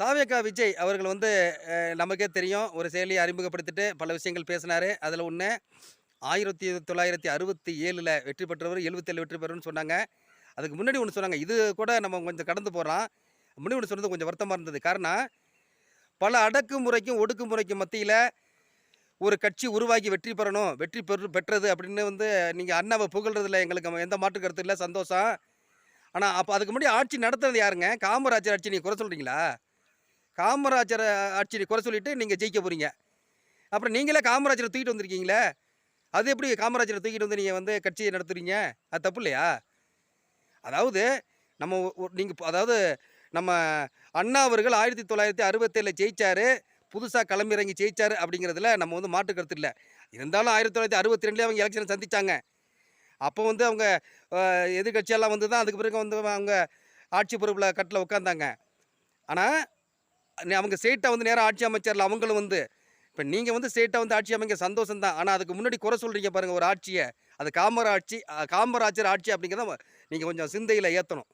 தாவேகா விஜய் அவர்கள் வந்து நமக்கே தெரியும். ஒரு செயலியை அறிமுகப்படுத்திட்டு பல விஷயங்கள் பேசினார். அதில் ஒன்று ஆயிரத்தி தொள்ளாயிரத்தி அறுபத்தி ஏழில் வெற்றி பெற்றவர் எழுபத்தேழு வெற்றி பெறணும்னு சொன்னாங்க. அதுக்கு முன்னாடி ஒன்று சொன்னாங்க. இது கூட நம்ம கொஞ்சம் கடந்து போகிறோம் முன்னாடி ஒன்று சொன்னது கொஞ்சம் வருத்தமாக இருந்தது. காரணம் பல அடக்குமுறைக்கும் ஒடுக்குமுறைக்கும் மத்தியில் ஒரு கட்சி உருவாகி வெற்றி பெறணும். வெற்றி பெறு பெற்றது அப்படின்னு வந்து நீங்கள் அண்ணாவை புகழ்றதில்ல. எங்களுக்கு எந்த மாற்று கருத்து இல்லை. சந்தோஷம். ஆனால் அப்போ அதுக்கு முன்னாடி ஆட்சி நடத்துறது யாருங்க? காமராஜர் ஆட்சி நீங்கள் குறை சொல்கிறீங்களா காமராஜர் ஆட்சியை குறை சொல்லிட்டு நீங்கள் ஜெயிக்க போகிறீங்க அப்புறம் நீங்களே காமராஜரை தூக்கிட்டு வந்திருக்கீங்களே? அது எப்படி காமராஜரை தூக்கிட்டு வந்து நீங்கள் வந்து கட்சியை நடத்துறீங்க? அது தப்பு இல்லையா? அதாவது நம்ம நீங்கள் அதாவது நம்ம அண்ணா அவர்கள் ஆயிரத்தி தொள்ளாயிரத்தி அறுபத்தேழில் ஜெயிச்சாரு புதுசாக களமிறங்கி ஜெயிச்சாரு அப்படிங்கிறதுல நம்ம வந்து மாற்று கருத்து இல்லை. இருந்தாலும் ஆயிரத்தி தொள்ளாயிரத்தி அறுபத்தி ரெண்டுலேயே அவங்க எலெக்ஷனை சந்தித்தாங்க அப்போ வந்து அவங்க எதிர்கட்சியெல்லாம் எதிர்க்கட்சியெல்லாம் வந்து தான் அதுக்கு பிறகு வந்து அவங்க ஆட்சி பொறுப்பில் கட்டில் உட்காந்தாங்க ஆனால் அவங்க ஸ்டேட்டை வந்து நேராக ஆட்சி அமைச்சரில் அவங்களும் வந்து இப்போ நீங்கள் வந்து ஸ்டேட்டை வந்து ஆட்சி அமைக்க சந்தோஷம் தான். ஆனால் அதுக்கு முன்னாடி குறை சொல்கிறீங்க பாருங்கள் ஒரு ஆட்சியை. அது காமராட்சி காமராஜர் ஆட்சி அப்படிங்கிறத நீங்கள் கொஞ்சம் சிந்தையில் ஏற்றணும்